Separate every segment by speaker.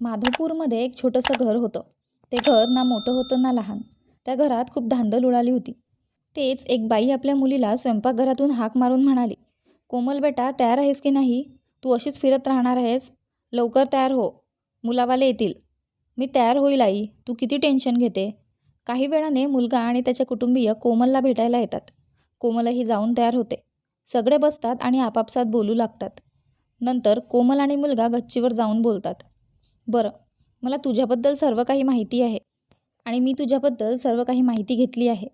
Speaker 1: माधवपूरमध्ये एक छोटंसं घर होतं. ते घर ना मोठं होतं ना लहान. त्या घरात खूप धांदल उडाली होती. तेच एक बाई आपल्या मुलीला स्वयंपाकघरातून हाक मारून म्हणाली कोमल बेटा तयार आहेस की नाही? तू अशीच फिरत राहणार आहेस? लवकर तयार हो. मुलावाले येतील. मी तयार होईल आई. तू किती टेन्शन घेते? काही वेळाने मुलगा आणि त्याचे कुटुंबीय कोमलला भेटायला येतात. कोमलही जाऊन तयार होते. सगळे बसतात आणि आपापसात बोलू लागतात. नंतर कोमल आणि मुलगा गच्चीवर जाऊन बोलतात. बरं मला तुझ्याबद्दल सर्व काही माहिती आहे आणि मी तुझ्याबद्दल सर्व काही माहिती घेतली आहे.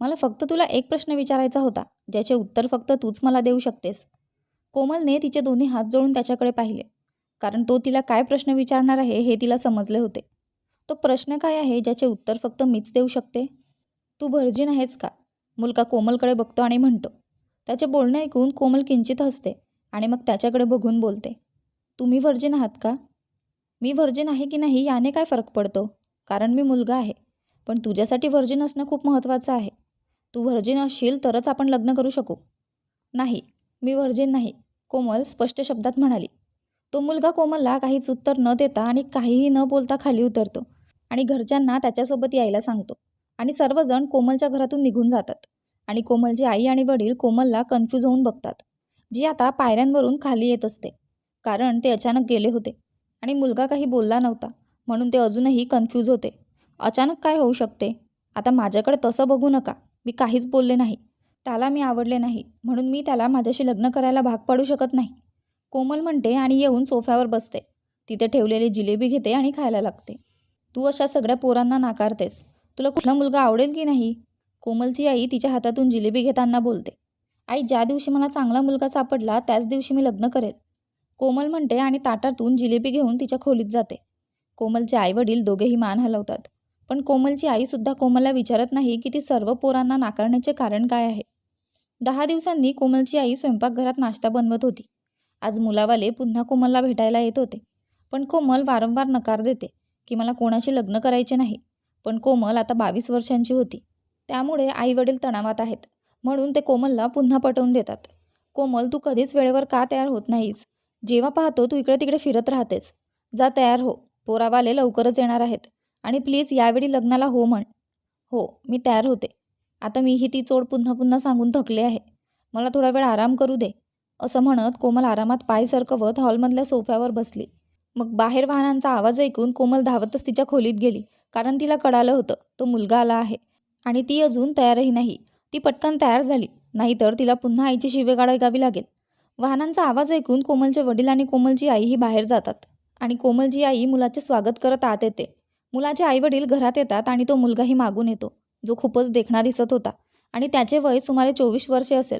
Speaker 1: मला फक्त तुला एक प्रश्न विचारायचा होता ज्याचे उत्तर फक्त तूच मला देऊ शकतेस. कोमलने तिचे दोन्ही हात जोडून त्याच्याकडे पाहिले कारण तो तिला काय प्रश्न विचारणार आहे हे तिला समजले होते. तो प्रश्न काय आहे ज्याचे उत्तर फक्त मीच देऊ शकते? तू व्हर्जिन आहेस का? मुलगा कोमलकडे बघतो आणि म्हणतो. त्याचे बोलणे ऐकून कोमल किंचित हसते आणि मग त्याच्याकडे बघून बोलते. तुम्ही व्हर्जिन आहात का? मी व्हर्जिन आहे की नाही याने काय फरक पडतो? कारण मी मुलगा आहे. पण तुझ्यासाठी व्हर्जिन असणं खूप महत्त्वाचं आहे. तू व्हर्जिन असशील तरच आपण लग्न करू शकू. नाही मी व्हर्जिन नाही कोमल स्पष्ट शब्दात म्हणाली. तो मुलगा कोमलला काहीच उत्तर न देता आणि काहीही न बोलता खाली उतरतो आणि घरच्यांना त्याच्यासोबत यायला सांगतो. आणि सर्वजण कोमलच्या घरातून निघून जातात. आणि कोमलची आई आणि वडील कोमलला कन्फ्यूज होऊन बघतात. जी आता पायऱ्यांवरून खाली येत असते. कारण ते अचानक गेले होते. आणि मुलगा काही बोलला नव्हता म्हणून ते अजूनही कन्फ्यूज होते. अचानक काय होऊ शकते? आता माझ्याकडे तसं बघू नका. मी काहीच बोलले नाही. त्याला मी आवडले नाही म्हणून मी त्याला माझ्याशी लग्न करायला भाग पाडू शकत नाही. कोमल म्हणते आणि येऊन सोफ्यावर बसते. तिथे ठेवलेली जिलेबी घेते आणि खायला लागते. तू अशा सगळ्या पोरांना नाकारतेस. तुला कुठला मुलगा आवडेल की नाही? कोमलची आई तिच्या हातातून जिलेबी घेताना बोलते. आई ज्या दिवशी मला चांगला मुलगा सापडला त्याच दिवशी मी लग्न करेल. कोमल म्हणते आणि ताटातून जिलेबी घेऊन तिच्या खोलीत जाते. कोमलचे आईवडील दोघेही मान हलवतात. पण कोमलची आईसुद्धा कोमलला विचारत नाही की ती सर्व पोरांना नाकारण्याचे कारण काय आहे. दहा दिवसांनी कोमलची आई स्वयंपाकघरात नाश्ता बनवत होती. आज मुलावाले पुन्हा कोमलला भेटायला येत होते. पण कोमल वारंवार नकार देते की मला कोणाशी लग्न करायचे नाही. पण कोमल आता बावीस वर्षांची होती. त्यामुळे आईवडील तणावात आहेत. म्हणून ते कोमलला पुन्हा पटवून देतात. कोमल तू कधीच वेळेवर का तयार होत नाहीस? जेव्हा पाहतो तू इकडे तिकडे फिरत राहतेस. जा तयार हो. पोरावाले लवकरच येणार आहेत. आणि प्लीज यावेळी लग्नाला हो म्हण. हो मी तयार होते. आता मीही ती चोड पुन्हा पुन्हा सांगून थकले आहे. मला थोडा वेळ आराम करू दे. असं म्हणत कोमल आरामात पाय सरकवत हॉलमधल्या सोफ्यावर बसली. मग बाहेर वाहनांचा आवाज ऐकून कोमल धावतच तिच्या खोलीत गेली कारण तिला कळालं होतं तो मुलगा आला आहे. आणि ती अजून तयारही नाही. ती पटकन तयार झाली. नाहीतर तिला पुन्हा आईची शिवे ऐकावी लागेल. वाहनांचा आवाज ऐकून कोमलचे वडील आणि कोमलची आई ही बाहेर जातात आणि कोमलची आई मुलाचे स्वागत करत आत येते. मुलाचे आईवडील घरात येतात आणि तो मुलगाही मागून येतो जो खूपच देखणा दिसत होता आणि त्याचे वय सुमारे चोवीस वर्षे असेल.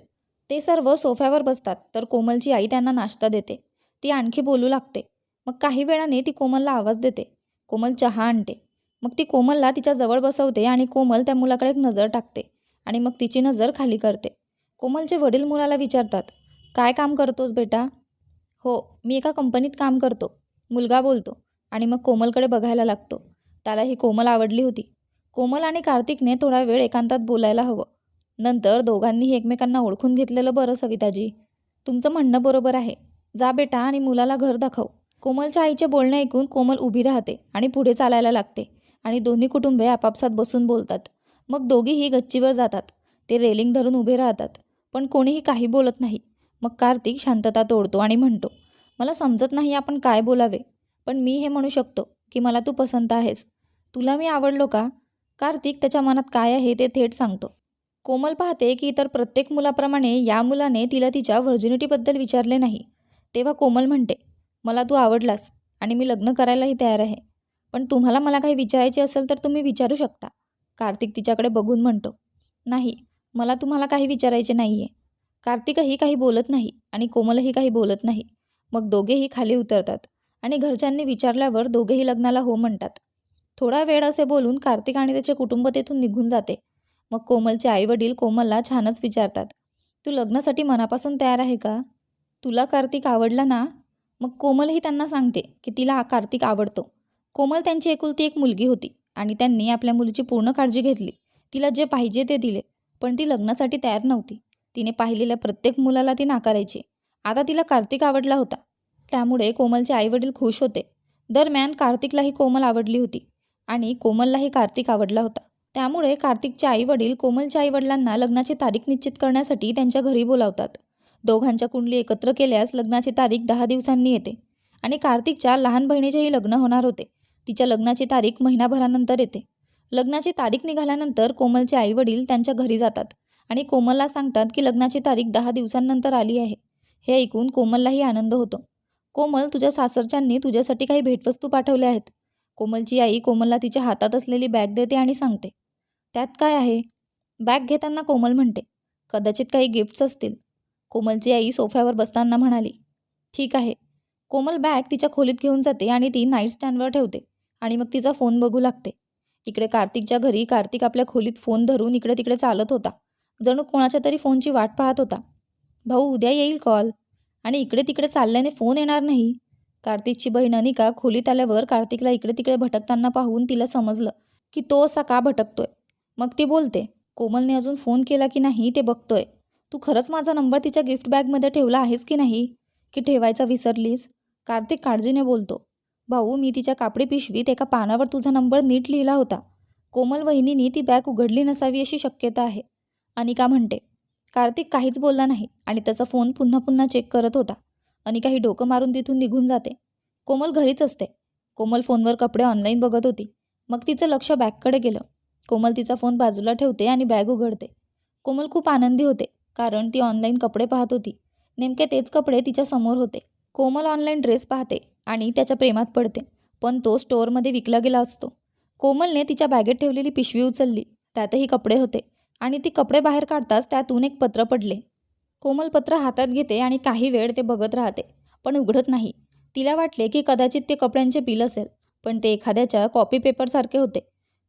Speaker 1: ते सर्व सोफ्यावर बसतात तर कोमलची आई त्यांना नाश्ता देते. ती आणखी बोलू लागते. मग काही वेळाने ती कोमलला आवाज देते. कोमल चहा आणते. मग ती कोमलला तिच्या जवळ बसवते आणि कोमल त्या मुलाकडे एक नजर टाकते आणि मग तिची नजर खाली करते. कोमलचे वडील मुलाला विचारतात काय काम करतोस बेटा? हो मी एका कंपनीत काम करतो. मुलगा बोलतो आणि मग कोमलकडे बघायला लागतो. त्याला ही कोमल आवडली होती. कोमल आणि कार्तिकने थोडा वेळ एकांतात बोलायला हवं. नंतर दोघांनीही एकमेकांना ओळखून घेतलेलं बरं सविताजी. तुमचं म्हणणं बरोबर आहे. जा बेटा आणि मुलाला घर दाखव. कोमलच्या आईचे बोलणे ऐकून कोमल उभी राहते आणि पुढे चालायला लागते आणि दोन्ही कुटुंबे आपापसात बसून बोलतात. मग दोघीही गच्चीवर जातात. ते रेलिंग धरून उभे राहतात. पण कोणीही काही बोलत नाही. मग कार्तिक शांतता तोडतो आणि म्हणतो मला समजत नाही आपण काय बोलावे पण मी हे म्हणू शकतो की मला तू पसंत आहेस. तुला मी आवडलो का? कार्तिक त्याच्या मनात काय आहे ते थेट सांगतो. कोमल पाहते की इतर प्रत्येक मुलाप्रमाणे या मुलाने तिला तिच्या व्हर्जिनिटीबद्दल विचारले नाही. तेव्हा कोमल म्हणते मला तू आवडलास आणि मी लग्न करायलाही तयार आहे. पण तुम्हाला मला काही विचारायचे असेल तर तुम्ही विचारू शकता. कार्तिक तिच्याकडे बघून म्हणतो नाही मला तुम्हाला काही विचारायचे नाही आहे कार्तिकही काही बोलत नाही आणि कोमलही काही बोलत नाही. मग दोघेही खाली उतरतात आणि घरच्यांनी विचारल्यावर दोघेही लग्नाला हो म्हणतात. थोडा वेळ असे बोलून कार्तिक आणि त्याचे कुटुंब तेथून निघून जाते. मग कोमलचे आईवडील कोमलला छानच विचारतात. तू लग्नासाठी मनापासून तयार आहे का? तुला कार्तिक आवडला ना? मग कोमलही त्यांना सांगते की तिला हा कार्तिक आवडतो. कोमल त्यांची एकुलती एक मुलगी होती आणि त्यांनी आपल्या मुलीची पूर्ण काळजी घेतली. तिला जे पाहिजे ते दिले पण ती लग्नासाठी तयार नव्हती. तिने पाहिलेल्या प्रत्येक मुलाला ती नाकारायची. आता तिला कार्तिक आवडला होता. त्यामुळे कोमलचे आईवडील खुश होते. दरम्यान कार्तिकलाही कोमल आवडली होती आणि कोमललाही कार्तिक आवडला होता. त्यामुळे कार्तिकचे आईवडील कोमलच्या आईवडिलांना लग्नाची तारीख निश्चित करण्यासाठी त्यांच्या घरी बोलावतात. दोघांच्या कुंडली एकत्र केल्यास लग्नाची तारीख दहा दिवसांनी येते आणि कार्तिकच्या लहान बहिणीचेही लग्न होणार होते. तिच्या लग्नाची तारीख महिनाभरानंतर येते. लग्नाची तारीख निघाल्यानंतर कोमलचे आईवडील त्यांच्या घरी जातात. आणि कोमलला सांगतात की लग्नाची तारीख दहा दिवसांनंतर आली आहे. हे ऐकून कोमललाही आनंद होतो. कोमल तुझ्या सासरच्यांनी तुझ्यासाठी काही भेटवस्तू पाठवल्या आहेत. कोमलची आई कोमलला तिच्या हातात असलेली बॅग देते आणि सांगते. त्यात काय आहे? बॅग घेताना कोमल म्हणते कदाचित काही गिफ्ट्स असतील. कोमलची आई सोफ्यावर बसताना म्हणाली ठीक आहे. कोमल बॅग तिच्या खोलीत घेऊन जाते आणि ती नाईट स्टँडवर ठेवते आणि मग तिचा फोन बघू लागते. इकडे कार्तिकच्या घरी कार्तिक आपल्या खोलीत फोन धरून इकडे तिकडे चालत होता. जणू कोणाच्या तरी फोनची वाट पाहत होता. भाऊ उद्या येईल कॉल. आणि इकडे तिकडे चालल्याने फोन येणार नाही. कार्तिकची बहीण अनिका खोलीत आल्यावर कार्तिकला इकडे तिकडे भटकताना पाहून तिला समजलं की तो असा का भटकतोय. मग ती बोलते कोमलने अजून फोन केला की नाही ते बघतोय. तू खरंच माझा नंबर तिच्या गिफ्ट बॅगमध्ये ठेवला आहेस की नाही? की ठेवायचा विसरलीस? कार्तिक काळजीने बोलतो भाऊ मी तिच्या कापडी पिशवीत एका पानावर तुझा नंबर नीट लिहिला होता. कोमल वहिनीनी ती बॅग उघडली नसावी अशी शक्यता आहे. अनिका म्हणते कार्तिक काहीच बोलला नाही आणि त्याचा फोन पुन्हा पुन्हा चेक करत होता. अनिका ही डोकं मारून तिथून निघून जाते. कोमल घरीच असते. कोमल फोनवर कपडे ऑनलाईन बघत होती. मग तिचं लक्ष बॅगकडे गेलं. कोमल तिचा फोन बाजूला ठेवते आणि बॅग उघडते. कोमल खूप आनंदी होते कारण ती ऑनलाईन कपडे पाहत होती. नेमके तेच कपडे तिच्या समोर होते. कोमल ऑनलाईन ड्रेस पाहते आणि त्याच्या प्रेमात पडते पण तो स्टोअरमध्ये विकला गेला असतो. कोमलने तिच्या बॅगेत ठेवलेली पिशवी उचलली. त्यातही कपडे होते. आणि ती कपडे बाहेर काढताच त्यातून एक पत्र पडले. कोमल पत्र हातात घेते आणि काही वेळ ते बघत राहते पण उघडत नाही. तिला वाटले की कदाचित ते कपड्यांचे बिल असेल पण ते एखाद्याच्या कॉपी पेपरसारखे होते.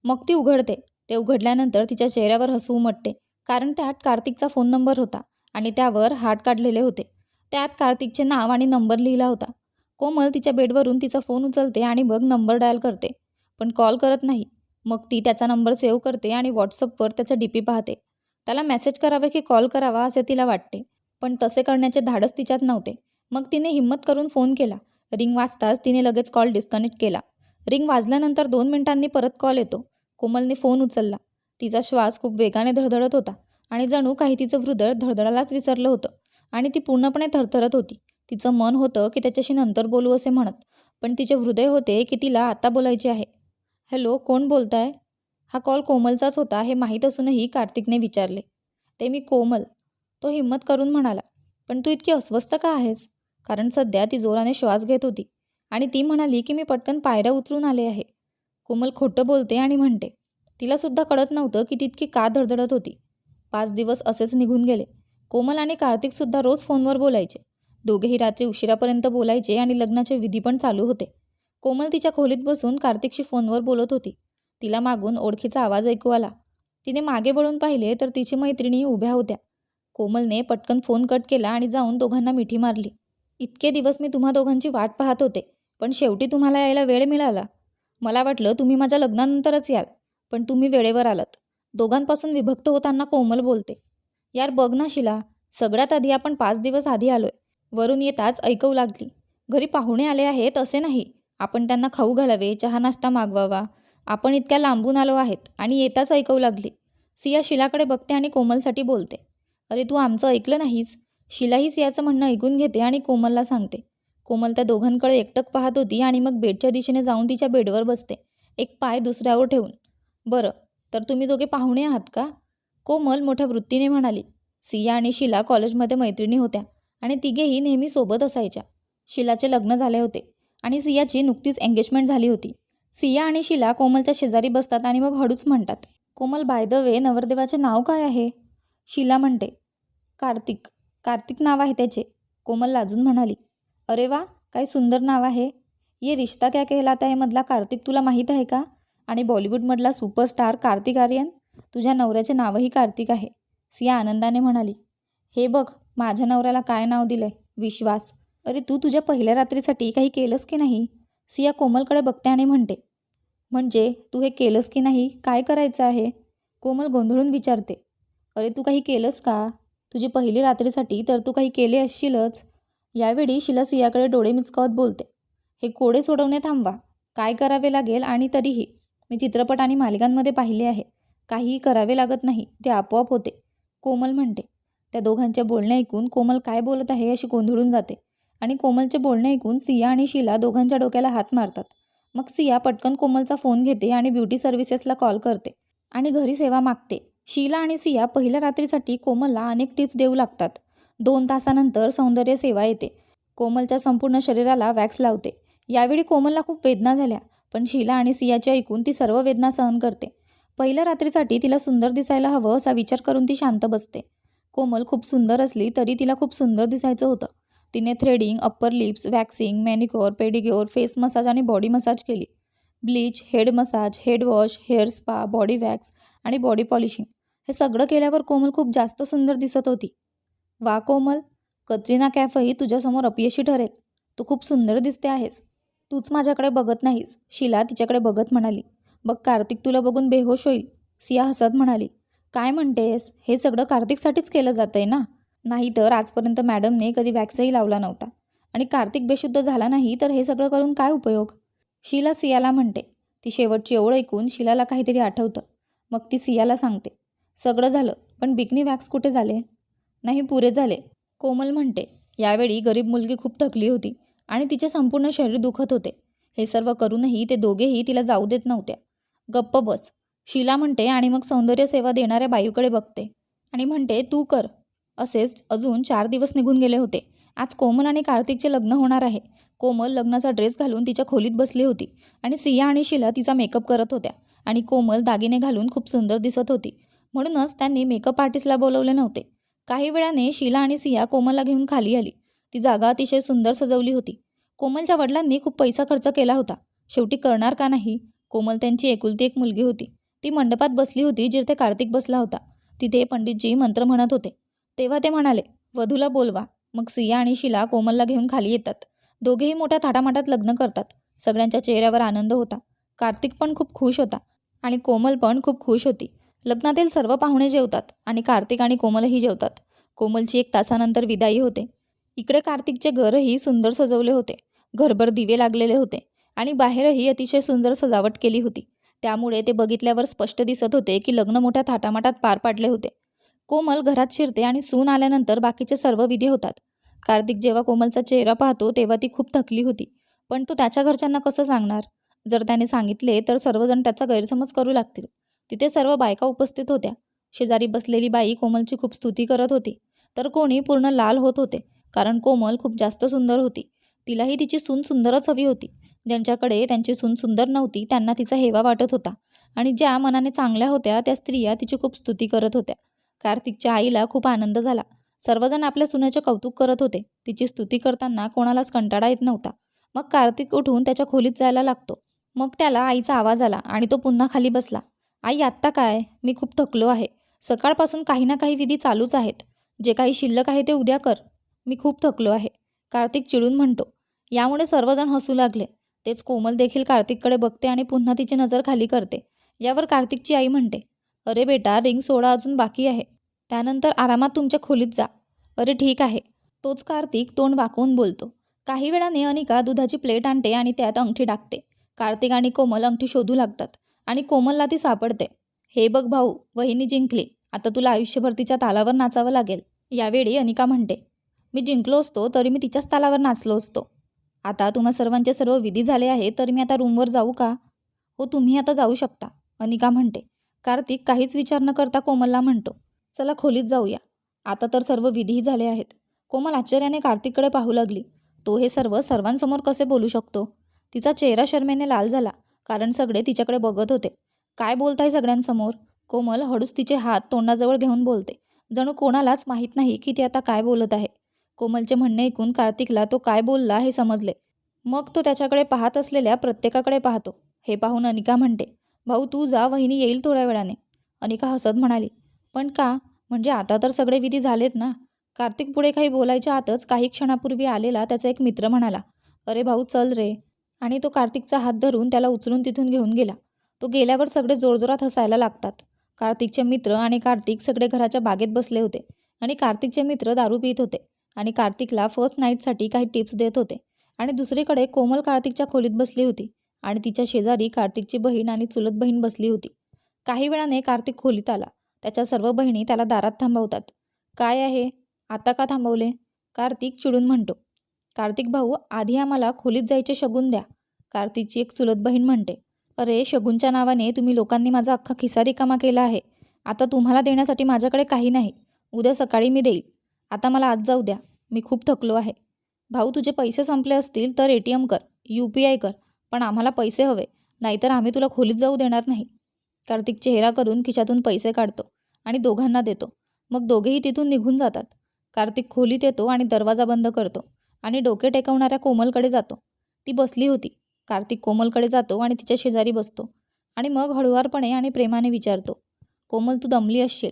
Speaker 1: मग ती उघडते. ते उघडल्यानंतर तिच्या चेहऱ्यावर हसू उमटते कारण त्यात कार्तिकचा फोन नंबर होता आणि त्यावर हात काढलेले होते. त्यात कार्तिकचे नाव आणि नंबर लिहिला होता. कोमल तिच्या बेडवरून तिचा फोन उचलते आणि मग नंबर डायल करते पण कॉल करत नाही. मग ती त्याचा नंबर सेव्ह करते आणि व्हॉट्सअपवर त्याचा डी पी पाहते. त्याला मेसेज करावे की कॉल करावा असे तिला वाटते. पण तसे करण्याचे धाडस तिच्यात नव्हते. मग तिने हिंमत करून फोन केला. रिंग वाजताच तिने लगेच कॉल डिस्कनेक्ट केला. रिंग वाजल्यानंतर दोन मिनिटांनी परत कॉल येतो. कोमलने फोन उचलला. तिचा श्वास खूप वेगाने धडधडत होता आणि जणू काही तिचं हृदय धडधडालाच विसरलं होतं आणि ती पूर्णपणे थरथरत होती. तिचं मन होतं की त्याच्याशी नंतर बोलू असे म्हणत पण तिचे हृदय होते की तिला आता बोलायचे आहे. हॅलो कोण बोलताय? हा कॉल कोमलचाच होता हे माहीत असूनही कार्तिकने विचारले. ते मी कोमल. तो हिंमत करून म्हणाला पण तू इतकी अस्वस्थ का आहेस? कारण सध्या ती जोराने श्वास घेत होती आणि ती म्हणाली की मी पटकन पायऱ्या उतरून आले आहे. कोमल खोटं बोलते आणि म्हणते तिलासुद्धा कळत नव्हतं की ती इतकी का धडधडत होती. पाच दिवस असेच निघून गेले. कोमल आणि कार्तिकसुद्धा रोज फोनवर बोलायचे. दोघेही रात्री उशिरापर्यंत बोलायचे आणि लग्नाचे विधी पण चालू होते. कोमल तिच्या खोलीत बसून कार्तिकशी फोनवर बोलत होती. तिला मागून ओळखीचा आवाज ऐकू आला. तिने मागे वळून पाहिले तर तिची मैत्रिणी उभ्या होत्या. कोमलने पटकन फोन कट केला आणि जाऊन दोघांना मिठी मारली. इतके दिवस मी तुम्हा दोघांची वाट पाहत होते पण शेवटी तुम्हाला यायला वेळ मिळाला. मला वाटलं तुम्ही माझ्या लग्नानंतरच याल पण तुम्ही वेळेवर आलात. दोघांपासून विभक्त होताना कोमल बोलते. यार बघ ना शिला सगळ्यात आधी आपण पाच दिवस आधी आलोय. वरून येताच ऐकवू लागली. घरी पाहुणे आले आहेत असे नाही आपण त्यांना खाऊ घालावे चहा नाश्ता मागवावा. आपण इतक्या लांबून आलो आहेत आणि येताच ऐकवू लागली. सिया शिलाकडे बघते आणि कोमलसाठी बोलते. अरे तू आमचं ऐकलं नाहीस? शिलाही सियाचं म्हणणं ऐकून घेते आणि कोमलला सांगते. कोमल त्या दोघांकडे एकटक पाहत होती आणि मग बेडच्या दिशेने जाऊन तिच्या बेडवर बसते. एक पाय दुसऱ्यावर ठेवून. बरं तर तुम्ही दोघे पाहुणे आहात का? कोमल मोठ्या वृत्तीने म्हणाली. सिया आणि शिला कॉलेजमध्ये मैत्रिणी होत्या आणि तिघेही नेहमी सोबत असायच्या. शिलाचे लग्न झाले होते. आणि सियाची नुकतीच एंगेजमेंट झाली होती. सिया आणि शिला कोमलच्या शेजारी बसतात आणि मग हळूच म्हणतात कोमल बाय द वे नवरदेवाचे नाव काय आहे? शिला म्हणते कार्तिक. कार्तिक नाव आहे त्याचे. कोमल लाजून म्हणाली अरे वा काय सुंदर नाव आहे. ये रिश्ता क्या कहलाता है मधला कार्तिक तुला माहीत आहे का? आणि बॉलिवूडमधला सुपरस्टार कार्तिक आर्यन? तुझ्या नवऱ्याचे नावही कार्तिक आहे. सिया आनंदाने म्हणाली हे बघ माझ्या नवऱ्याला काय नाव दिलंय? विश्वास. अरे तू तुझ्या पहिल्या रात्रीसाठी काही केलंस की नाही? सिया कोमलकडे बघते आणि म्हणते म्हणजे तू हे केलंस की नाही? काय करायचं आहे? कोमल गोंधळून विचारते अरे तू काही केलंस का? तुझी पहिली रात्रीसाठी तर तू काही केले असशीलच. यावेळी शिला सियाकडे डोळे मिचकावत बोलते हे कोडे सोडवणे थांबवा. काय करावे लागेल आणि तरीही. मी चित्रपट आणि मालिकांमध्ये पाहिले आहे. काहीही करावे लागत नाही. ते आपोआप होते. कोमल म्हणते त्या दोघांच्या बोलणे ऐकून कोमल काय बोलत आहे अशी गोंधळून जाते. आणि कोमलचे बोलणे ऐकून सिया आणि शीला दोघांच्या डोक्याला हात मारतात. मग सिया पटकन कोमलचा फोन घेते आणि ब्युटी सर्व्हिसेसला कॉल करते आणि घरी सेवा मागते. शीला आणि सिया पहिल्या रात्रीसाठी कोमलला अनेक टिप्स देऊ लागतात. दोन तासानंतर सौंदर्य सेवा येते. कोमलच्या संपूर्ण शरीराला वॅक्स लावते. यावेळी कोमलला खूप वेदना झाल्या पण शीला आणि सियाचे ऐकून ती सर्व वेदना सहन करते. पहिल्या रात्रीसाठी तिला सुंदर दिसायला हवं असा विचार करून ती शांत बसते. कोमल खूप सुंदर असली तरी तिला खूप सुंदर दिसायचं होतं. तिने threading upper lips waxing manicure pedicure face massage आणि बॉडी मसाज केली. Bleach head massage head wash hair spa body wax आणि बॉडी पॉलिशिंग हे सगळं केल्यावर कोमल खूप जास्त सुंदर दिसत होती. वा कोमल कत्रिना कॅफही तुझ्यासमोर अपयशी ठरेल. तू खूप सुंदर दिसते आहेस. तूच माझ्याकडे बघत नाहीस. शिला तिच्याकडे बघत म्हणाली. बघ कार्तिक तुला बघून बेहोश होईल. सिया हसत म्हणाली. काय म्हणतेस? हे सगळं कार्तिकसाठीच केलं जातं आहे ना? नाहीतर आजपर्यंत मॅडमने कधी वॅक्सही लावला नव्हता. आणि कार्तिक बेशुद्ध झाला नाही तर हे सगळं करून काय उपयोग? शीला सियाला म्हणते. ती शेवटची ओळ ऐकून शिलाला काहीतरी आठवतं. मग ती सियाला सांगते. सगळं झालं पण बिकनी वॅक्स कुठे झाले? नाही पुरे झाले. कोमल म्हणते. यावेळी गरीब मुलगी खूप थकली होती आणि तिचे संपूर्ण शरीर दुखत होते. हे सर्व करूनही ते दोघेही तिला जाऊ देत नव्हत्या. गप्प बस. शीला म्हणते आणि मग सौंदर्य सेवा देणाऱ्या बायूकडे बघते. आणि म्हणते तू कर. असेच अजून चार दिवस निघून गेले होते. आज कोमल आणि कार्तिकचे लग्न होणार आहे. कोमल लग्नाचा ड्रेस घालून तिच्या खोलीत बसली होती आणि सिया आणि शीला तिचा मेकअप करत होत्या आणि कोमल दागिने घालून खूप सुंदर दिसत होती. म्हणूनच त्यांनी मेकअप आर्टिस्टला बोलवले नव्हते. काही वेळाने शीला आणि सिया कोमलला घेऊन खाली आली. ती जागा अतिशय सुंदर सजवली होती. कोमलच्या वडिलांनी खूप पैसा खर्च केला होता. शेवटी करणार का नाही? कोमल त्यांची एकुलती एक मुलगी होती. ती मंडपात बसली होती जिथे कार्तिक बसला होता. तिथे पंडितजी मंत्र म्हणत होते. तेव्हा ते म्हणाले वधूला बोलवा. मग सिया आणि शिला कोमलला घेऊन खाली येतात. दोघेही मोठ्या थाटामाटात लग्न करतात. सगळ्यांच्या चेहऱ्यावर आनंद होता. कार्तिक पण खूप खुश होता आणि कोमल पण खूप खुश होती. लग्नातील सर्व पाहुणे जेवतात आणि कार्तिक आणि कोमलही जेवतात. कोमलची एक तासानंतर विदाई होते. इकडे कार्तिकचे घरही सुंदर सजवले होते. घरभर दिवे लागलेले होते आणि बाहेरही अतिशय सुंदर सजावट केली होती. त्यामुळे ते बघितल्यावर स्पष्ट दिसत होते की लग्न मोठ्या थाटामाटात पार पाडले होते. कोमल घरात शिरते आणि सून आल्यानंतर बाकीचे सर्व विधी होतात. कार्तिक जेव्हा कोमलचा चेहरा पाहतो तेव्हा ती खूप थकली होती. पण तो त्याच्या घरच्यांना कसं सांगणार? जर त्याने सांगितले तर सर्वजण त्याचा गैरसमज करू लागतील. तिथे सर्व बायका उपस्थित होत्या. शेजारी बसलेली बाई कोमलची खूप स्तुती करत होती. तर कोणी पूर्ण लाल होत होते कारण कोमल खूप जास्त सुंदर होती. तिलाही तिची सून सुंदरच हवी होती. ज्यांच्याकडे त्यांची सून सुंदर नव्हती त्यांना तिचा हेवा वाटत होता. आणि ज्या मनाने चांगल्या होत्या त्या स्त्रिया तिची खूप स्तुती करत होत्या. कार्तिकच्या आईला खूप आनंद झाला. सर्वजण आपल्या सुनेचे कौतुक करत होते. तिची स्तुती करताना कोणालाच कंटाळा येत नव्हता. मग कार्तिक उठून त्याच्या खोलीत जायला लागतो. मग त्याला आईचा आवाज आला आणि तो पुन्हा खाली बसला. आई आत्ता काय? मी खूप थकलो आहे. सकाळपासून काही ना काही विधी चालूच आहेत. जे काही शिल्लक आहे ते उद्या कर. मी खूप थकलो आहे. कार्तिक चिडून म्हणतो. यामुळे सर्वजण हसू लागले. तेच कोमल देखील कार्तिककडे बघते आणि पुन्हा तिची नजर खाली करते. यावर कार्तिकची आई म्हणते अरे बेटा रिंग सोडा अजून बाकी आहे. त्यानंतर आरामात तुमच्या खोलीत जा. अरे ठीक आहे. तोच कार्तिक तोंड वाकवून बोलतो. काही वेळाने अनिका दुधाची प्लेट आणते आणि त्यात अंगठी टाकते. कार्तिक आणि कोमल अंगठी शोधू लागतात आणि कोमलला ती सापडते. हे बघ भाऊ वहिनी जिंकली. आता तुला आयुष्यभर तिच्या तालावर नाचावं लागेल. यावेळी अनिका म्हणते मी जिंकलो असतो तरी मी तिच्याच तालावर नाचलो असतो. आता तुम्हा सर्वांचे सर्व विधी झाले आहे तर मी आता रूमवर जाऊ का? हो तुम्ही आता जाऊ शकता अनिका म्हणते. कार्तिक काहीच विचार न करता कोमलला म्हणतो चला खोलीत जाऊया. आता तर सर्व विधीही झाले आहेत. कोमल आश्चर्याने कार्तिककडे पाहू लागली. तो हे सर्व सर्वांसमोर कसे बोलू शकतो? तिचा चेहरा शर्मेने लाल झाला कारण सगळे तिच्याकडे बघत होते. काय बोलताय सगळ्यांसमोर? कोमल हळूच तिचे हात तोंडाजवळ घेऊन बोलते. जणू कोणालाच माहीत नाही की ती आता काय बोलत आहे. कोमलचे म्हणणे ऐकून कार्तिकला तो काय बोलला हे समजले. मग तो त्याच्याकडे पाहत असलेल्या प्रत्येकाकडे पाहतो. हे पाहून अनिका म्हणते भाऊ तू जा वहिनी येईल थोड्या वेळाने. अनिका हसत म्हणाली पण का? म्हणजे आता तर सगळे विधी झालेत ना. कार्तिक पुढे काही बोलायच्या आतच काही क्षणापूर्वी आलेला त्याचा एक मित्र म्हणाला अरे भाऊ चल रे. आणि तो कार्तिकचा हात धरून त्याला उचलून तिथून घेऊन गेला. तो गेल्यावर सगळे जोरजोरात हसायला लागतात. कार्तिकचे मित्र आणि कार्तिक सगळे घराच्या बागेत बसले होते आणि कार्तिकचे मित्र दारू पित होते आणि कार्तिकला फर्स्ट नाईटसाठी काही टिप्स देत होते. आणि दुसरीकडे कोमल कार्तिकच्या खोलीत बसली होती. आणि तिच्या शेजारी कार्तिकची बहीण आणि चुलत बहीण बसली होती. काही वेळाने कार्तिक खोलीत आला. त्याच्या सर्व बहिणी त्याला दारात थांबवतात. काय आहे? आता का थांबवले? कार्तिक चिडून म्हणतो. कार्तिक भाऊ आधी आम्हाला खोलीत जायचे शगून द्या. कार्तिकची एक चुलत बहीण म्हणते. अरे शगूनच्या नावाने तुम्ही लोकांनी माझा अख्खा खिसा रिकामा केला आहे. आता तुम्हाला देण्यासाठी माझ्याकडे काही नाही. उद्या सकाळी मी देईल. आता मला आज जाऊ द्या. मी खूप थकलो आहे. भाऊ तुझे पैसे संपले असतील तर ए टी एम कर. यू पी आय कर. पण आम्हाला पैसे हवे. नाहीतर आम्ही तुला खोलीत जाऊ देणार नाही. कार्तिक चेहरा करून खिशातून पैसे काढतो आणि दोघांना देतो. मग दोघेही तिथून निघून जातात. कार्तिक खोलीत येतो आणि दरवाजा बंद करतो आणि डोके टेकवणाऱ्या कोमलकडे जातो. ती बसली होती. कार्तिक कोमलकडे जातो आणि तिच्या शेजारी बसतो आणि मग हळुवारपणे आणि प्रेमाने विचारतो कोमल तू दमली असशील.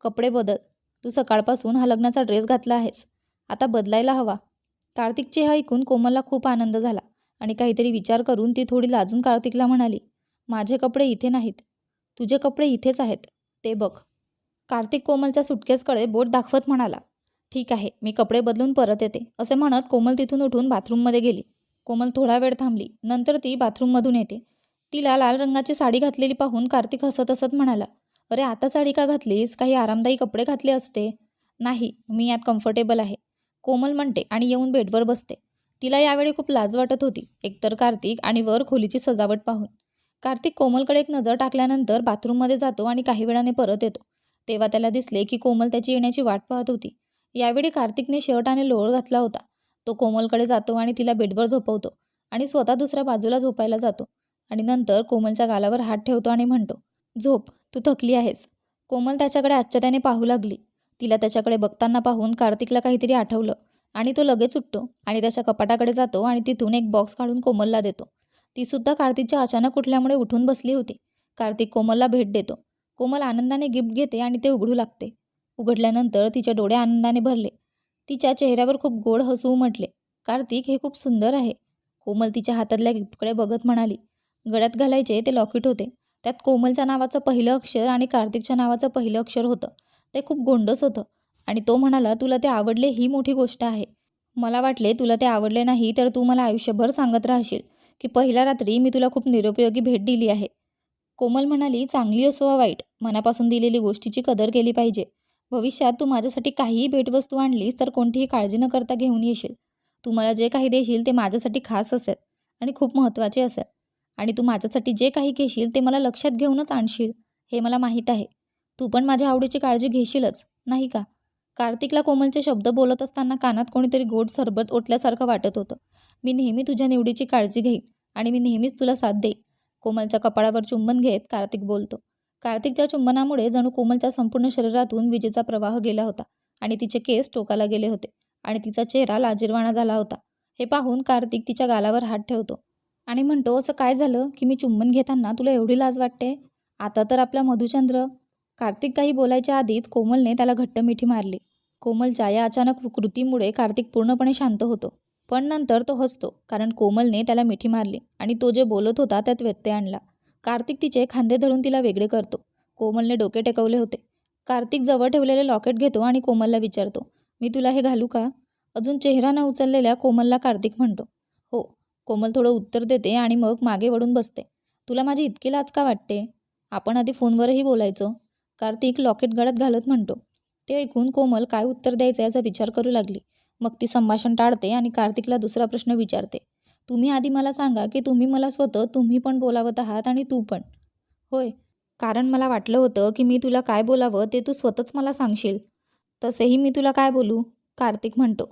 Speaker 1: कपडे बदल. तू सकाळपासून हा लग्नाचा ड्रेस घातला आहेस. आता बदलायला हवा. कार्तिकचे हे ऐकून कोमलला खूप आनंद झाला. आणि काहीतरी विचार करून ती थोडी लाजून कार्तिकला म्हणाली माझे कपडे इथे नाहीत. तुझे कपडे इथेच आहेत. ते बघ. कार्तिक कोमलच्या सुटकेसकडे बोट दाखवत म्हणाला ठीक आहे मी कपडे बदलून परत येते. असे म्हणत कोमल तिथून उठून बाथरूममध्ये गेली. कोमल थोडा वेळ थांबली. नंतर ती बाथरूममधून येते. तिला लाल रंगाची साडी घातलेली पाहून कार्तिक हसत हसत म्हणाला अरे आता साडी का घातलीस? काही आरामदायी कपडे घातले असते. नाही मी यात कम्फर्टेबल आहे. कोमल म्हणते आणि येऊन बेडवर बसते. तिला यावेळी खूप लाज वाटत होती. एकतर कार्तिक आणि वर खोलीची सजावट पाहून. कार्तिक कोमलकडे एक नजर टाकल्यानंतर बाथरूममध्ये जातो आणि काही वेळाने परत येतो. तेव्हा त्याला दिसले की कोमल त्याची येण्याची वाट पाहत होती. यावेळी कार्तिकने शर्ट आणि लोळ घातला होता. तो कोमलकडे जातो आणि तिला बेडवर झोपवतो आणि स्वतः दुसऱ्या बाजूला झोपायला जातो आणि नंतर कोमलच्या गालावर हात ठेवतो आणि म्हणतो झोप तू थकली आहेस. कोमल त्याच्याकडे आश्चर्याने पाहू लागली. तिला त्याच्याकडे बघताना पाहून कार्तिकला काहीतरी आठवलं. आणि तो लगेच उठतो आणि त्याच्या कपाटाकडे जातो आणि तिथून एक बॉक्स काढून कोमलला देतो. तीसुद्धा कार्तिकच्या अचानक उठल्यामुळे उठून बसली होती. कार्तिक कोमलला भेट देतो. कोमल आनंदाने गिफ्ट घेते आणि ते उघडू लागते. उघडल्यानंतर तिचे डोळे आनंदाने भरले. तिच्या चेहऱ्यावर खूप गोड हसू उमटले कार्तिक हे खूप सुंदर आहे. कोमल तिच्या हातातल्या गिफ्टकडे बघत म्हणाली गळ्यात घालायचे ते लॉकेट होते. त्यात कोमलच्या नावाचं पहिलं अक्षर आणि कार्तिकच्या नावाचं पहिलं अक्षर होतं. ते खूप गोंडस होतं. आणि तो म्हणाला तुला ते आवडले ही मोठी गोष्ट आहे. मला वाटले तुला ते आवडले नाही तर तू मला आयुष्यभर सांगत राहशील की पहिल्या रात्री मी तुला खूप निरुपयोगी भेट दिली आहे. कोमल म्हणाली चांगली असो वा वाईट. मनापासून दिलेली गोष्टीची कदर केली पाहिजे. भविष्यात तू माझ्यासाठी काहीही भेटवस्तू आणलीस तर कोणतीही काळजी न करता घेऊन येशील. तू मला जे काही देशील ते माझ्यासाठी खास असेल आणि खूप महत्त्वाचे असेल. आणि तू माझ्यासाठी जे काही घेशील ते मला लक्षात घेऊनच आणशील. हे मला माहीत आहे. तू पण माझ्या आवडीची काळजी घेशीलच नाही का? कार्तिकला कोमलचे शब्द बोलत असताना कानात कोणीतरी गोड सरबत ओतल्यासारखं वाटत होतं. मी नेहमी तुझ्या निवडीची काळजी घेईन आणि मी नेहमीच तुला साथ देईन. कोमलच्या कपाळावर चुंबन घेत कार्तिक बोलतो. कार्तिकच्या चुंबनामुळे जणू कोमलच्या संपूर्ण शरीरातून विजेचा प्रवाह गेला होता आणि तिचे केस टोकाला गेले होते आणि तिचा चेहरा लाजीरवाणा झाला होता. हे पाहून कार्तिक तिच्या गालावर हात ठेवतो. आणि म्हणतो असं काय झालं? की मी चुंबन घेताना तुला एवढी लाज वाटते? आता तर आपला मधुचंद्र. कार्तिक काही बोलायच्या आधीच कोमलने त्याला घट्ट मिठी मारली. कोमलच्या या अचानक कृतीमुळे कार्तिक पूर्णपणे शांत होतो. पण नंतर तो हसतो कारण कोमलने त्याला मिठी मारली आणि तो जे बोलत होता त्यात व्यत्यय आणला. कार्तिक तिचे खांदे धरून तिला वेगळे करतो. कोमलने डोके टेकवले होते. कार्तिक जवळ ठेवलेले लॉकेट घेतो आणि कोमलला विचारतो मी तुला हे घालू का? अजून चेहरा न उचललेल्या कोमलला कार्तिक म्हणतो हो. कोमल थोडं उत्तर देते आणि मग मागे वळून बसते. तुला माझी इतकी लाच का वाटते? आपण आधी फोनवरही बोलायचो. कार्तिक लॉकेट गळ्यात घालत म्हणतो ते ऐकून कोमल काय उत्तर द्यायचं याचा विचार करू लागली. मग ती संभाषण टाळते आणि कार्तिकला दुसरा प्रश्न विचारते. तुम्ही आधी मला सांगा की तुम्ही मला स्वतः तुम्ही पण बोलावत आहात आणि तू पण. होय कारण मला वाटलं होतं की मी तुला काय बोलावं ते तू स्वतःच मला सांगशील. तसेही मी तुला काय बोलू? कार्तिक म्हणतो.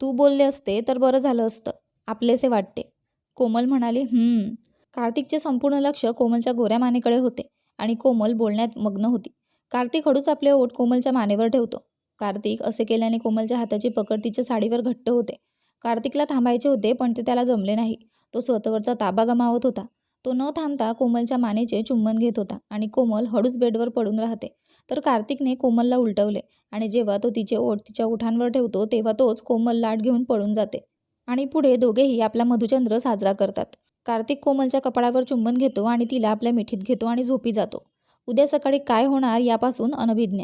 Speaker 1: तू बोलले असते तर बरं झालं असतं. आपलेसे वाटते. कोमल म्हणाली कार्तिकचे संपूर्ण लक्ष कोमलच्या गोऱ्या मानेकडे होते आणि कोमल बोलण्यात मग्न होती. कार्तिक हळूच आपले ओठ कोमलच्या मानेवर ठेवतो. कार्तिक असे केल्याने कोमलच्या हाताची पकड तिच्या साडीवर घट्ट होते. कार्तिकला थांबायचे होते पण ते त्याला जमले नाही. तो स्वतःवरचा ताबा गमावत होता. तो न थांबता कोमलच्या मानेचे चुंबन घेत होता आणि कोमल हळूच बेडवर पडून राहते. तर कार्तिकने कोमलला उलटवले आणि जेव्हा तो तिचे ओठ तिच्या ओठांवर ठेवतो तेव्हा तोच कोमल लाट घेऊन पळून जाते. आणि पुढे दोघेही आपला मधुचंद्र साजरा करतात. कार्तिक कोमलच्या कपाळावर चुंबन घेतो आणि तिला आपल्या मिठीत घेतो आणि झोपी जातो. उद्या सकाळी काय होणार यापासून अनभिज्ञ.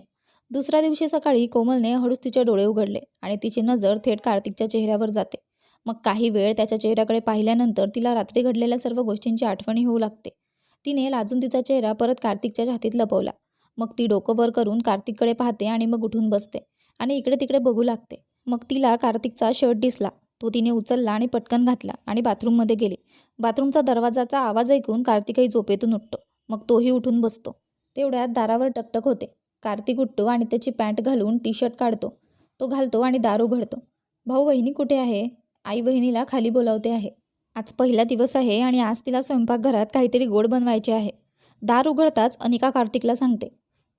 Speaker 1: दुसऱ्या दिवशी सकाळी कोमलने हळूच तिचे डोळे उघडले आणि तिची नजर थेट कार्तिकच्या चेहऱ्यावर जाते. मग काही वेळ त्याच्या चेहऱ्याकडे पाहिल्यानंतर तिला रात्री घडलेल्या सर्व गोष्टींची आठवणी होऊ लागते. तिने लाजून तिचा चेहरा परत कार्तिकच्या छातीत लपवला. मग ती डोकं वर करून कार्तिककडे पाहते आणि मग उठून बसते आणि इकडे तिकडे बघू लागते. मग तिला कार्तिकचा शर्ट दिसला. तो तिने उचलला आणि पटकन घातला आणि बाथरूममध्ये गेली. बाथरूमचा दरवाजाचा आवाज ऐकून कार्तिकही झोपेतून उठतो. मग तोही उठून बसतो. तेवढ्यात दारावर टकटक होते. कार्तिक उठतो आणि त्याची पॅन्ट घालून टी शर्ट काढतो. तो घालतो आणि दार उघडतो. भाऊ वहिनी कुठे आहे? आई वहिनीला खाली बोलावते आहे. आज पहिला दिवस आहे आणि आज तिला स्वयंपाकघरात काहीतरी गोड बनवायचे आहे. दार उघडताच अनिका कार्तिकला सांगते.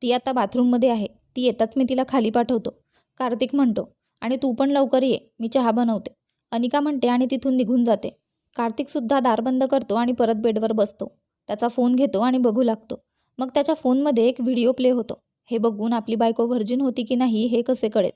Speaker 1: ती आता बाथरूममध्ये आहे. ती येताच मी तिला खाली पाठवतो. कार्तिक म्हणतो आणि तू पण लवकर ये. मी चहा बनवते. अनिका म्हणते आणि तिथून निघून जाते. कार्तिकसुद्धा दार बंद करतो आणि परत बेडवर बसतो. त्याचा फोन घेतो आणि बघू लागतो. मग त्याच्या फोनमध्ये एक व्हिडिओ प्ले होतो. हे बघून आपली बायको व्हर्जिन होती की नाही हे कसे कळेल?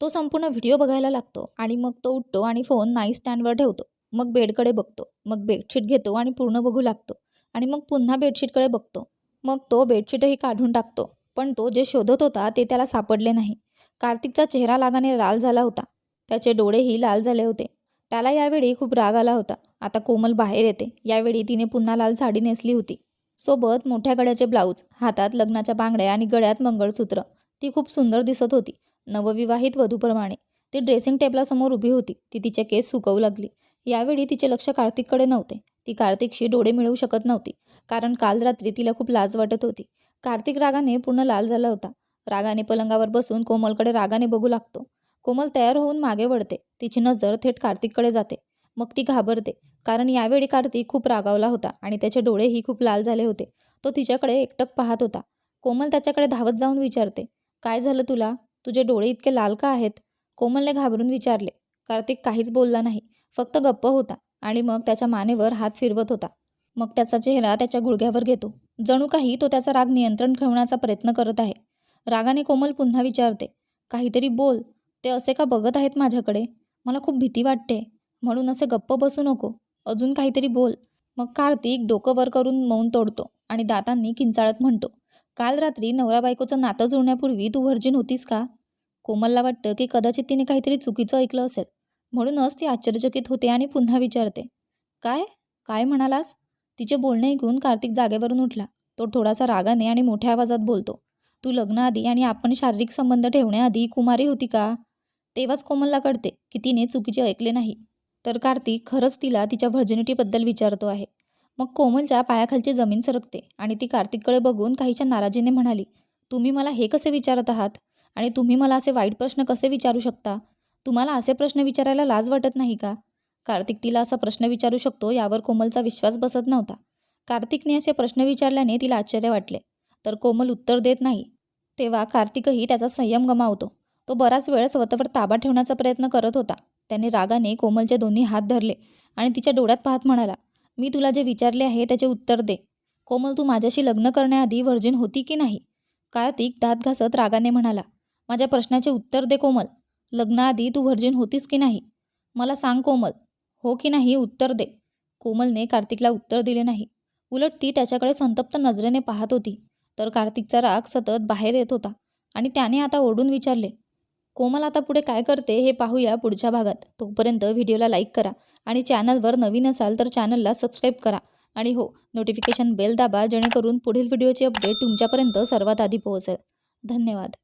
Speaker 1: तो संपूर्ण व्हिडिओ बघायला लागतो आणि मग तो उठतो आणि फोन नाईट स्टँडवर ठेवतो. मग बेडकडे बघतो. मग बेडशीट घेतो आणि पूर्ण बघू लागतो. आणि मग पुन्हा बेडशीटकडे बघतो. मग तो बेडशीटही काढून टाकतो. पण तो जे शोधत होता ते त्याला सापडले नाही. कार्तिकचा चेहरा लागाने लाल झाला होता. त्याचे डोळेही लाल झाले होते. त्याला यावेळी खूप राग आला होता. आता कोमल बाहेर येते. यावेळी तिने पुन्हा लाल साडी नेसली होती. सोबत मोठ्या गळ्याचे ब्लाऊज हातात लग्नाच्या बांगड्या आणि गळ्यात मंगळसूत्र. ती खूप सुंदर दिसत होती. नवविवाहित वधूप्रमाणे. ती ड्रेसिंग टेबलासमोर उभी होती. ती तिचे केस सुकवू लागली. यावेळी तिचे लक्ष कार्तिककडे नव्हते. ती कार्तिकशी डोळे मिळवू शकत नव्हती कारण काल रात्री तिला खूप लाज वाटत होती. कार्तिक रागाने पूर्ण लाल झाला होता. रागाने पलंगावर बसून कोमलकडे रागाने बघू लागतो. कोमल तयार होऊन मागे वळते. तिची नजर थेट कार्तिककडे जाते. मग ती घाबरते. कारण यावेळी कार्तिक खूप रागावला होता आणि त्याचे डोळेही खूप लाल झाले होते. तो तिच्याकडे एकटक पाहत होता. कोमल त्याच्याकडे धावत जाऊन विचारते काय झालं तुला? तुझे डोळे इतके लाल का आहेत? कोमलने घाबरून विचारले कार्तिक काहीच बोलला नाही. फक्त गप्प होता आणि मग त्याच्या मानेवर हात फिरवत होता. मग त्याचा चेहरा त्याच्या गुडघ्यावर घेतो. जणू काही तो त्याचा राग नियंत्रण ठेवण्याचा प्रयत्न करत आहे. रागाने कोमल पुन्हा विचारते काहीतरी बोल. ते असे का बघत आहेत माझ्याकडे? मला खूप भीती वाटते. म्हणून असे गप्प बसू नको. अजून काहीतरी बोल. मग कार्तिक डोकं वर करून मौन तोडतो आणि दातांनी किंचाळत म्हणतो काल रात्री नवरा बायकोचं नातं जुळण्यापूर्वी तू व्हर्जिन होतीस का? कोमलला वाटतं की कदाचित तिने काहीतरी चुकीचं ऐकलं असेल. म्हणूनच ती आश्चर्यचकित होते आणि पुन्हा विचारते काय? काय म्हणालास? तिचे बोलणे ऐकून कार्तिक जागेवरून उठला. तो थोडासा रागाने आणि मोठ्या आवाजात बोलतो तू लग्नाआधी आणि आपण शारीरिक संबंध ठेवण्याआधी कुमारी होती का? तेव्हाच कोमलला कळते की तिने चुकीचे ऐकले नाही. तर कार्तिक खरंच तिला तिच्या व्हर्जिनिटीबद्दल विचारतो आहे. मग कोमलच्या पायाखालची जमीन सरकते आणि ती कार्तिककडे बघून काहीच्या नाराजीने म्हणाली तुम्ही मला हे कसे विचारत आहात? आणि तुम्ही मला असे वाईट प्रश्न कसे विचारू शकता? तुम्हाला असे प्रश्न विचारायला लाज वाटत नाही का? कार्तिक तिला असा प्रश्न विचारू शकतो यावर कोमलचा विश्वास बसत नव्हता. कार्तिकने असे प्रश्न विचारल्याने तिला आश्चर्य वाटले. तर कोमल उत्तर देत नाही. तेव्हा कार्तिकही त्याचा संयम गमावतो. तो बराच वेळ स्वतःवर ताबा ठेवण्याचा प्रयत्न करत होता. त्याने रागाने कोमलचे दोन्ही हात धरले आणि तिच्या डोळ्यात पाहत म्हणाला मी तुला जे विचारले आहे त्याचे उत्तर दे. कोमल तू माझ्याशी लग्न करण्याआधी व्हर्जिन होती की नाही? कार्तिक दात घासत रागाने म्हणाला माझ्या प्रश्नाचे उत्तर दे कोमल. लग्नाआधी तू व्हर्जिन होतीस की नाही? मला सांग कोमल. हो की नाही उत्तर दे. कोमलने कार्तिकला उत्तर दिले नाही. उलट ती त्याच्याकडे संतप्त नजरेने पाहत होती. तर कार्तिकचा राग सतत बाहेर येत होता आणि त्याने आता ओरडून विचारले कोमल आता पुढे काय करते हे पाहूया पुढच्या भागात. तोपर्यंत व्हिडिओला लाईक करा आणि चॅनलवर नवीन असाल तर चॅनलला सबस्क्राईब करा. आणि हो नोटिफिकेशन बेल दाबा जेणेकरून पुढील व्हिडिओचे अपडेट तुमच्यापर्यंत सर्वात आधी पोहोचेल. धन्यवाद.